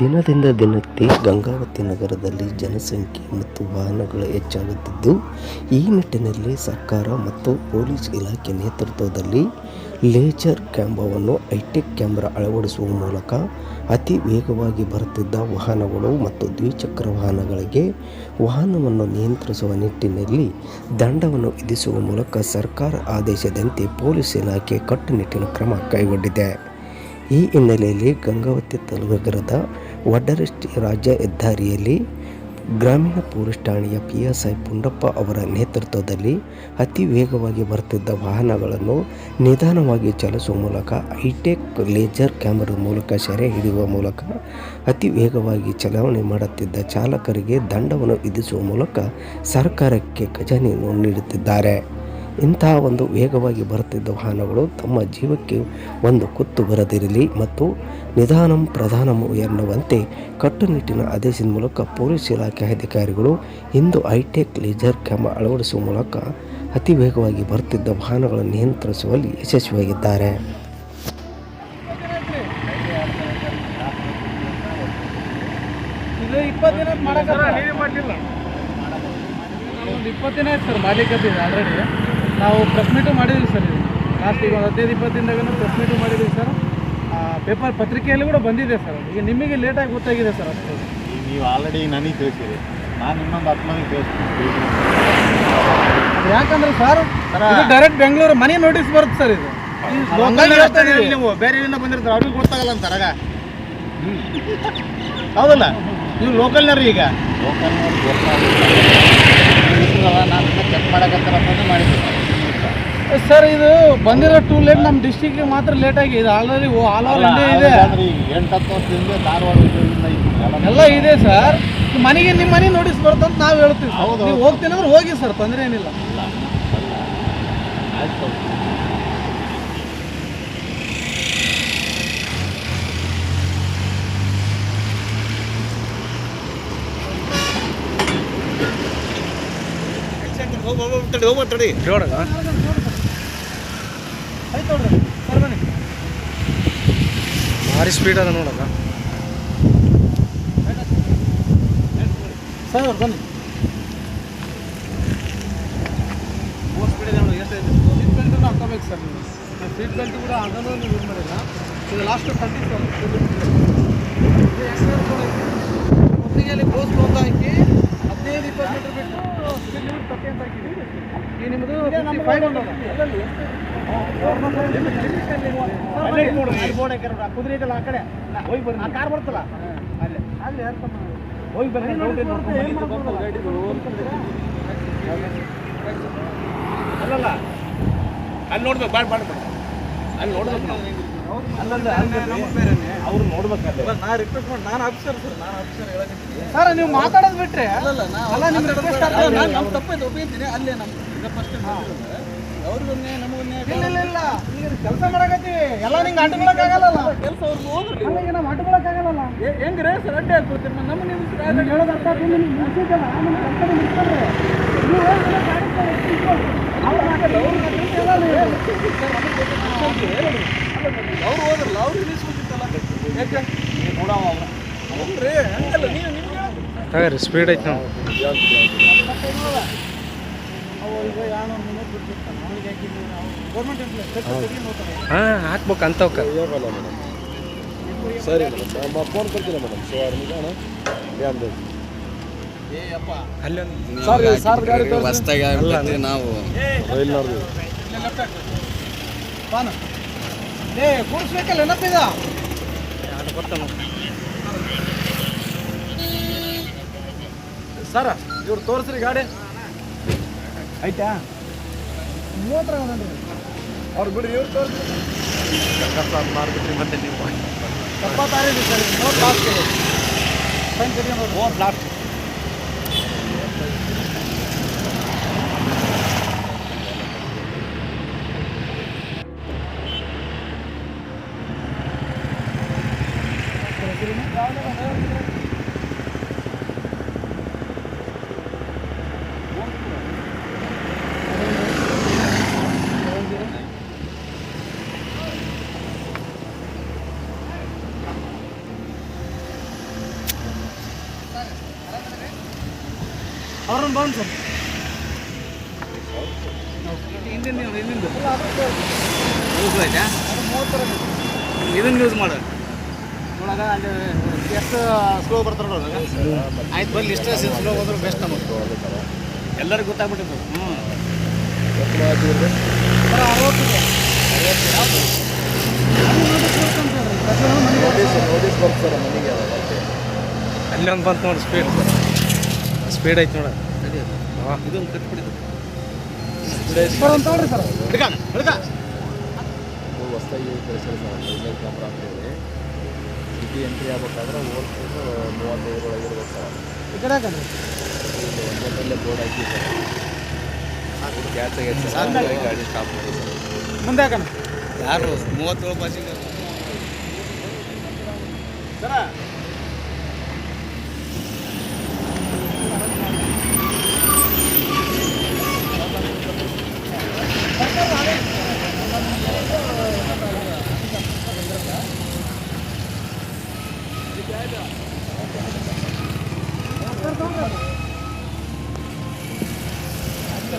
ದಿನದಿಂದ ದಿನಕ್ಕೆ ಗಂಗಾವತಿ ನಗರದಲ್ಲಿ ಜನಸಂಖ್ಯೆ ಮತ್ತು ವಾಹನಗಳು ಹೆಚ್ಚಾಗುತ್ತಿದ್ದು, ಈ ನಿಟ್ಟಿನಲ್ಲಿ ಸರ್ಕಾರ ಮತ್ತು ಪೊಲೀಸ್ ಇಲಾಖೆ ನೇತೃತ್ವದಲ್ಲಿ ಲೇಜರ್ ಕ್ಯಾಮ್ರಾವನ್ನು ಹೈಟೆಕ್ ಕ್ಯಾಮ್ರಾ ಅಳವಡಿಸುವ ಮೂಲಕ ಅತಿ ವೇಗವಾಗಿ ಬರುತ್ತಿದ್ದ ವಾಹನಗಳು ಮತ್ತು ದ್ವಿಚಕ್ರ ವಾಹನಗಳಿಗೆ ವಾಹನವನ್ನು ನಿಯಂತ್ರಿಸುವ ನಿಟ್ಟಿನಲ್ಲಿ ದಂಡವನ್ನು ವಿಧಿಸುವ ಮೂಲಕ ಸರ್ಕಾರ ಆದೇಶದಂತೆ ಪೊಲೀಸ್ ಇಲಾಖೆ ಕಟ್ಟುನಿಟ್ಟಿನ ಕ್ರಮ ಕೈಗೊಂಡಿದೆ. ಈ ಹಿನ್ನೆಲೆಯಲ್ಲಿ ಗಂಗಾವತಿ ತಾಲೂಕರದ ವಡ್ಡರಸ್ಟಿ ರಾಜ್ಯ ಹೆದ್ದಾರಿಯಲ್ಲಿ ಗ್ರಾಮೀಣ ಪೊಲೀಸ್ ಠಾಣೆಯ ಪಿ ಎಸ್ ಐ ಪುಂಡಪ್ಪ ಅವರ ನೇತೃತ್ವದಲ್ಲಿ ಅತಿ ವೇಗವಾಗಿ ಬರುತ್ತಿದ್ದ ವಾಹನಗಳನ್ನು ನಿಧಾನವಾಗಿ ಚಲಿಸುವ ಮೂಲಕ ಹೈಟೆಕ್ ಲೇಜರ್ ಕ್ಯಾಮರಾ ಮೂಲಕ ಸೆರೆ ಹಿಡಿಯುವ ಮೂಲಕ ಅತಿ ವೇಗವಾಗಿ ಚಲಾವಣೆ ಮಾಡುತ್ತಿದ್ದ ಚಾಲಕರಿಗೆ ದಂಡವನ್ನು ವಿಧಿಸುವ ಮೂಲಕ ಸರ್ಕಾರಕ್ಕೆ ಖಜಾನೆಯನ್ನು ನೀಡುತ್ತಿದ್ದಾರೆ. ಇಂತಹ ಒಂದು ವೇಗವಾಗಿ ಬರುತ್ತಿದ್ದ ವಾಹನಗಳು ತಮ್ಮ ಜೀವಕ್ಕೆ ಒಂದು ಕುತ್ತು ಬರದಿರಲಿ ಮತ್ತು ನಿಧಾನಂ ಪ್ರಧಾನಂ ಎನ್ನುವಂತೆ ಕಟ್ಟುನಿಟ್ಟಿನ ಆದೇಶದ ಮೂಲಕ ಪೊಲೀಸ್ ಇಲಾಖೆ ಅಧಿಕಾರಿಗಳು ಇಂದು ಹೈಟೆಕ್ ಲೇಜರ್ ಕ್ಯಾಮ ಅಳವಡಿಸುವ ಮೂಲಕ ಅತಿ ವೇಗವಾಗಿ ಬರುತ್ತಿದ್ದ ವಾಹನಗಳನ್ನು ನಿಯಂತ್ರಿಸುವಲ್ಲಿ ಯಶಸ್ವಿಯಾಗಿದ್ದಾರೆ. ಇದು ಇಪ್ಪತ್ತು ದಿನ ಮಾಡಕ್ಕೆ ಮಾಡಲಿಲ್ಲ. ಒಂದು ಇಪ್ಪತ್ತು ದಿನ ಆಯ್ತು ಸರ್ ಆಲ್ರೆಡಿ ನಾವು ಪ್ರೆಸ್ ಮೀಟು ಮಾಡಿದ್ವಿ ಸರ್ ಇದು ಲಾಸ್ಟ್ ಈಗ ಒಂದು ಹದಿನೈದು ಇಪ್ಪತ್ತು ದಿನದಾಗೂ ಪ್ರೆಸ್ ಮೀಟು ಮಾಡಿದ್ವಿ ಸರ್ ಪೇಪರ್ ಪತ್ರಿಕೆಯಲ್ಲಿ ಕೂಡ ಬಂದಿದೆ ಸರ್ ಈಗ ನಿಮಗೆ ಲೇಟಾಗಿ ಗೊತ್ತಾಗಿದೆ ಸರ್ ಅಷ್ಟು. ನೀವು ಆಲ್ರೆಡಿ ನನಗೆ ತಿಳಿಸಿರಿ. ನಾನು ಇನ್ನೊಂದು ಹತ್ತು ಮಂದಿಗೆ ತಿಳಿಸ್ತೀನಿ. ಅದು ಯಾಕಂದ್ರೆ ಸರ್ ಇದು ಡೈರೆಕ್ಟ್ ಬೆಂಗಳೂರು ಮನೆ ನೋಟಿಸ್ ಬರುತ್ತೆ ಸರ್ ಇದು. ನೀವು. ಬೇರೆ ಏನ ಬಂದಿರ್ತಾರೆ ಅವ್ರಿಗೆ ಗೊತ್ತಾಗಲ್ಲ ಅಂತಾರಾಗ ಹೌದಲ್ಲ? ನೀವು ಲೋಕಲ್ನವ್ರಿ ಈಗ. ಲೋಕಲ್ನವ್ರು ನಾನು ಚೆಕ್ ಮಾಡಕ್ಕಂತ ಮಾಡಿದ್ದೀನಿ. ಮಾಡಿದ್ದೆ ಸರ್ ಇದು ಬಂದಿರೋ ಟೂ ಲೇಟ್ ನಮ್ಮ ಡಿಸ್ಟಿಕ್ಗೆ ಮಾತ್ರ ಲೇಟ್ ಆಗಿ ಇದು. ಆಲ್ರೆಡಿ ಆಲ್ ಓವರ್ ಇಂಡಿಯಾ ಇದೆ. ಎಂಟು ಹತ್ತು ವರ್ಷದಿಂದ ಧಾರವಾಡ ಇದರಿಂದ ಎಲ್ಲ ಇದೆ ಸರ್. ಮನೆಗೆ ನಿಮ್ಮ ಮನೆ ನೋಟಿಸ್ ಅಂತ ನಾವು ಹೇಳ್ತೀವಿ. ಹೌದು, ನೀವು ಹೋಗ್ತೀನಿ ಅಂದ್ರೆ ಹೋಗಿ ಸರ್. ತೊಂದರೆ ಏನಿಲ್ಲ. ಆಯ್ತು. ಹೋಗ್ತಡಿ ಆಯ್ತು ನೋಡ್ರಿ ಸರ್ ಬನ್ನಿ ಭಾರಿ ಸ್ಪೀಡ್ ಅದ ನೋಡಲ್ಲ ಸರ್ ಬನ್ನಿ. ಸೀಟ್ ಬೆಲ್ಟ್ ಹಾಕೋಬೇಕು ಸರ್ ನೀವು. ಸೀಟ್ ಕೂಡ ಅದನ್ನು ಯೂಸ್ ಮಾಡಿಲ್ಲ. ಈಗ ಲಾಸ್ಟ್ ತರ್ಟಿ ಒಟ್ಟಿಗೆಯಲ್ಲಿ ಬೋಸ್ ಕ್ಲೋಸ್ ಹಾಕಿ ಹದಿನೈದು, ಇಪ್ಪತ್ತು ಮೀಟರ್ ಬಿಟ್ಟು ಸ್ಪೀಡ್ ಲಿಮಿಟ್ ಅಂತ ಹಾಕಿದ್ದೀವಿ ಆ ಕಡೆ ಹೋಗಿ ಬರ್ರಿ ಆ ಕಾರ್ ಬರ್ತಲ್ಲ ಅಲ್ಲೇ. ಅಲ್ಲಿ ಹೋಗಿ ಬರ್ರಿ ಅಲ್ಲಲ್ಲ ಅಲ್ಲಿ ನೋಡ್ಬೇಕು. ಅಲ್ಲಿ ನೋಡ್ಬೇಕು ನಾವು. ಅವ್ರು ನೋಡ್ಬೇಕಲ್ಲ ನಾ ರಿಕ್ವೆಸ್ಟ್ ಮಾಡಿ ನಾನು ಆಫೀಸರ್ ಸರ್ ನಾನು ಆಫೀಸರ್ ಸರ್ ನೀವು ಮಾತಾಡೋದು ಬಿಟ್ರೆ? ಅಲ್ಲ ನಾನು ರಿಕ್ವೆಸ್ಟ್ ನಮ್ಮ ಒಪ್ಪಿಂತೀನಿ ಅಲ್ಲೇ ನಮ್ಮ ಈಗ ಇಲ್ಲ ಇಲ್ಲ ಇಲ್ಲ. ಈಗ ಕೆಲಸ ಮಾಡಕತ್ತೀವಿ. ಎಲ್ಲ ನಿಂಗೆ ಅಂಟ್ಕೊಳಕ್ಕಾಗಲ್ಲ ಕೆಲಸ ಅವ್ರಿಗೆ ಹೋಗ್ರಿ ಹಂಗಾಗಿ ನಾವು ಸರ್ ಅಡ್ಡಿ ಹಾಕ್ಬಿಡ್ತೀರಿ ನಮ್ಮ ನಿಮ್ಗೆ ನಿಮ್ಗೆ ಹೇಳೋದು ಅರ್ಥ ನಿಮ್ಗೆ ಮುಗ್ಸಿದ್ದಲ್ಲ, ನಮ್ಮ ಮುಗ್ಸ್ಕೊಂಡ್ರೆ. ನೀವು ಹೋಗಿ. ಅವ್ರು. ಅವ್ರು ಹೋದ್ರಲ್ಲ ಅವ್ರು ಯಾಕೆ? ಹಂಗಲ್ಲ ನೀವು ನಿಮ್ಗೆ ಸ್ಪೀಡ್ ಐತೆ ನಾವು ಹಾಕ್ಬೇಕು. ಹಾಂ ಹಾಕ್ಬೇಕು ಅಂತವಕ್ಕ ಸರಿ ಮೇಡಮ್ ಫೋನ್ ಕೊಡ್ತೀನಿ ಮೇಡಮ್ ನಿಧಾನ ಧ್ಯಾನ ಅಲ್ಲೊಂದು ಹೊಸ್ದಾಗಿ ಆಗ್ಬಿಟ್ಟೈತಿ ನಾವು. ಏ ಕೂರಿಸ್ಬೇಕಲ್ಲ ನೆನಪಿದ ಅದು ಬರ್ತಾನ ಸರ ಇವ್ರು ತೋರಿಸ್ರಿ ಗಾಡಿ. ಐತಾ ಮೂವತ್ತರ ಅವ್ರು ಬಿಡಿ ಇವ್ರು ತೋರಿಸಿ ಕಸಾದ ಮಾರ್ಬಿಟ್ರಿ ಮತ್ತೆ ನೀವು ಎಪ್ಪತ್ತಾರು ಸರ್ ಮೂರು ಲಾಸ್ಟ್ ಸಂಖ್ಯೆ ಮೂರು ಲಾಸ್ಟ್ Thank you. ಅವ್ರನ್ನ ಬಂದು ಸರ್ ಹಿಂದಿನ ಹಿಂದಿಂದು ಇದನ್ನ ಯೂಸ್ ಮಾಡ. ಅಲ್ಲಿ ಎಷ್ಟು ಸ್ಲೋ ಬರ್ತಾರೆ ಆಯ್ತು ಬರ್ಲಿ ಇಷ್ಟೇ ಸ್ಲೋ ಹೋದ್ರೆ ಬೆಸ್ಟ್ ನಮಗೆ. ಎಲ್ಲರಿಗೂ ಗೊತ್ತಾಗ್ಬಿಟ್ಟಿತ್ತು. ಹ್ಞೂ ಅಲ್ಲಿ ಒಂದು ಬಂತು ನೋಡಿ ಸ್ಪೀಡ್ ಸ್ಪೀಡ್ ಐತಿ ನೋಡ. ಇದೊಂದು ಸರ್ ಹೊಸದಾಗಿ ಕ್ಯಾಮ್ರಾ ಅಂತೇಳಿ ಸಿಟಿ ಎಂಟ್ರಿ ಆಗ್ಬೇಕಾದ್ರೆ ಓಲ್ಸೇಲು ಮೂವತ್ತೈದು ಒಳಗೆ ಇರ್ಬೇಕು ಸರ್ ಈ ಕಡೆ ಒಂದೊಂದಲ್ಲೇ ಬೋರ್ಡ್ ಆಗೈತೆ ಸರ್. ಗಾಡಿ ಸ್ಟಾಪ್ ಮಾಡಿ ಸರ್. ಮುಂದೆ ಹಾಕೋಣ ಯಾರು ಮೂವತ್ತೇಳು ಪಾಸಿಂಗ್? ಸರ.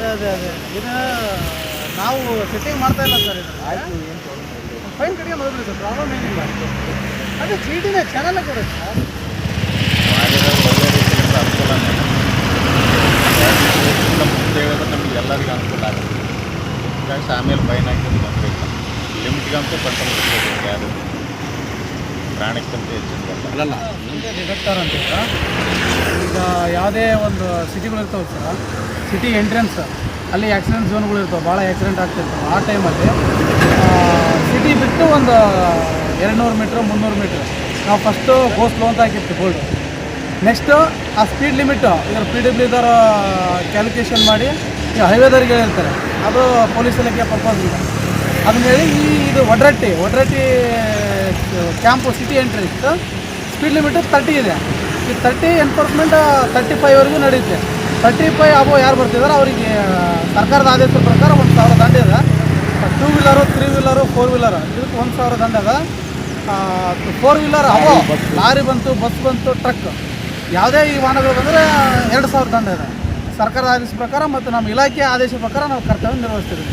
ಅದೇ ಅದೇ ಅದೇ. ಇದು ನಾವು ಸೆಟ್ಟಿಂಗ್ ಮಾಡ್ತಾ ಇಲ್ಲ ಸರ್ ಇದು ಫೈನ್ ಕಡೆಗೆ ನೋಡ್ಬಿಡಿ ಸರ್ ಪ್ರಾಬ್ಲಮ್ ಏನಿಲ್ಲ. ಅದೇ ಚೀಟಿನೇ ಚಾನಲ್ ಕೊಡಿ ಸರ್. ಮಾಡಿದ್ರೆ ಒಳ್ಳೆ ರೀತಿಯಿಂದ ಹೇಳಿದ್ರೆ ನಮ್ಗೆ ಎಲ್ಲರಿಗೂ ಅನುಕೂಲ ಆಗುತ್ತೆ. ಫ್ರೆಂಡ್ಸ್ ಆಮೇಲೆ ಫೈನ್ ಹಾಕಿದ್ರೆ ಇಲ್ಲ. ಲಿಮಿಟ್ಗಂತೂ ಇರಬೇಕು ಯಾರು. ಪ್ರಾಣಕ್ಕಿಂತ ಹೆಚ್ಚು ಅಲ್ಲಲ್ಲ ಡಿಟೆಕ್ಟರ್ ಅಂತ ಈಗ ಯಾವುದೇ ಒಂದು ಸಿಟಿಗಳು ಇರ್ತಾವೆ ಸರ್, ಸಿಟಿ ಎಂಟ್ರೆನ್ಸ್, ಅಲ್ಲಿ ಆಕ್ಸಿಡೆಂಟ್ ಝೋನ್ಗಳು ಇರ್ತಾವೆ ಭಾಳ ಆಕ್ಸಿಡೆಂಟ್ ಆಗ್ತಿರ್ತವೆ, ಆ ಟೈಮಲ್ಲಿ ಸಿಟಿ ಬಿಟ್ಟು ಒಂದು ಎರಡು ನೂರು ಮೀಟ್ರ್, ಮುನ್ನೂರು ಮೀಟ್ರ್, ನಾವು ಫಸ್ಟು ಗೋ ಲೋನ್ ಹಾಕಿರ್ತೀವಿ ಬೋಲ್ಡು ನೆಕ್ಸ್ಟು ಆ ಸ್ಪೀಡ್ ಲಿಮಿಟು ಇದ್ರ ಪಿ ಡಬ್ಲ್ಯೂ ಕ್ಯಾಲ್ಕುಲೇಷನ್ ಮಾಡಿ, ಈ ಹೈವೇದವ್ರಿಗೆ ಹೇಳಿರ್ತಾರೆ, ಅದು ಪೊಲೀಸ್ ಇಲಾಖೆ ಪರ್ಪಸ್ ಇಲ್ಲ. ಅದನ್ನ ಹೇಳಿ ಈ ಇದು Odaratti Odaratti camp city entry ಇತ್ತು. ಸ್ಪೀಡ್ ಲಿಮಿಟ್ ತರ್ಟಿ ಇದೆ. ಈ ತರ್ಟಿ ಎನ್ಫೋರ್ಸ್ಮೆಂಟ್ ತರ್ಟಿ ಫೈವ್ವರೆಗೂ ನಡೆಯುತ್ತೆ. ತರ್ಟಿ ಫೈವ್ ಅಬೋ ಯಾರು ಬರ್ತಿದಾರೆ ಅವರಿಗೆ ಸರ್ಕಾರದ ಆದೇಶದ ಪ್ರಕಾರ ಒಂದು ಸಾವಿರ ದಂಡ ಇದೆ. Two wheeler three wheeler four wheeler ಇದಕ್ಕೆ ಒಂದು ಸಾವಿರ ದಂಡ ಇದೆ. ಫೋರ್ ವೀಲರ್ ಅಬೋ ಲಾರಿ ಬಂತು ಬಸ್ ಬಂತು ಟ್ರಕ್ ಯಾವುದೇ ಈ ವಾಹನಗಳು ಬಂದರೆ ಎರಡು ಸಾವಿರ ದಂಡ ಇದೆ. ಸರ್ಕಾರದ ಆದೇಶ ಪ್ರಕಾರ ಮತ್ತು ನಮ್ಮ ಇಲಾಖೆ ಆದೇಶ ಪ್ರಕಾರ ನಾವು ಕರ್ತವ್ಯ ನಿರ್ವಹಿಸ್ತಿದ್ದೀವಿ.